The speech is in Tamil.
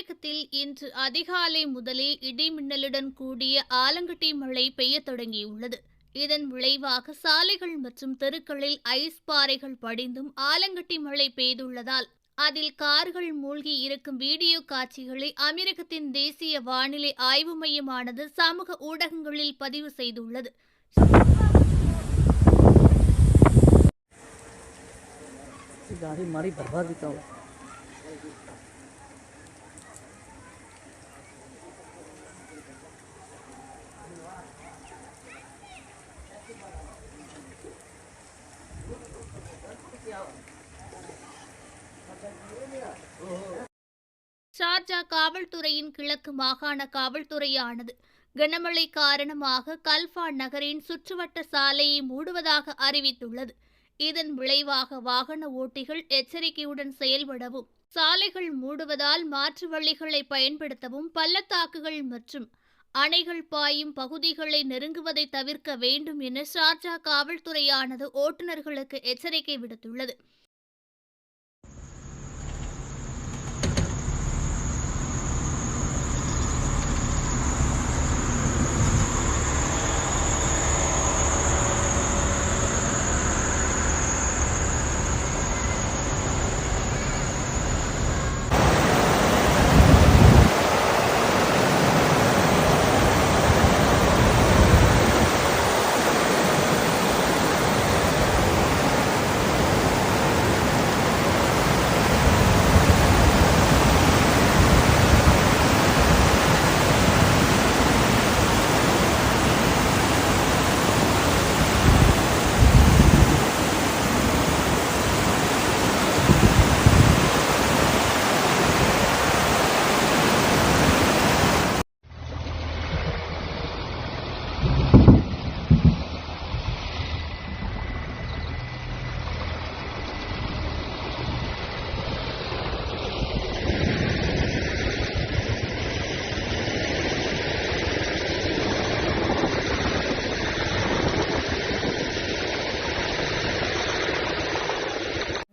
அமெரிக்கத்தில் இன்று அதிகாலை முதலே இடி மின்னலுடன் கூடிய ஆலங்கட்டி மழை பெய்யத் தொடங்கியுள்ளது இதன் விளைவாக சாலைகள் மற்றும் தெருக்களில் ஐஸ் பாறைகள் படிந்தும் ஆலங்கட்டி மழை பெய்துள்ளதால் அதில் கார்கள் மூழ்கி இருக்கும் வீடியோ காட்சிகளை அமெரிக்கத்தின் தேசிய வானிலை ஆய்வு மையமானது சமூக ஊடகங்களில் பதிவு செய்துள்ளது गाड़ी मारी बर्बाद भी ஷார்ஜா காவல்துறையின் கிழக்கு மாகாண காவல்துறையானது. கனமழை காரணமாக கல்ஃபா நகரின் சுற்றுவட்ட சாலையை மூடுவதாக அறிவித்துள்ளது. இதன் விளைவாக வாகன ஓட்டிகள் எச்சரிக்கையுடன் செயல்படவும் சாலைகள் மூடுவதால் மாற்று வழிகளை பயன்படுத்தவும் பள்ளத்தாக்குகள் மற்றும் அணைகள் பாயும் பகுதிகளை நெருங்குவதை தவிர்க்க வேண்டும் என ஷார்ஜா காவல்துறையானது ஓட்டுநர்களுக்கு எச்சரிக்கை விடுத்துள்ளது.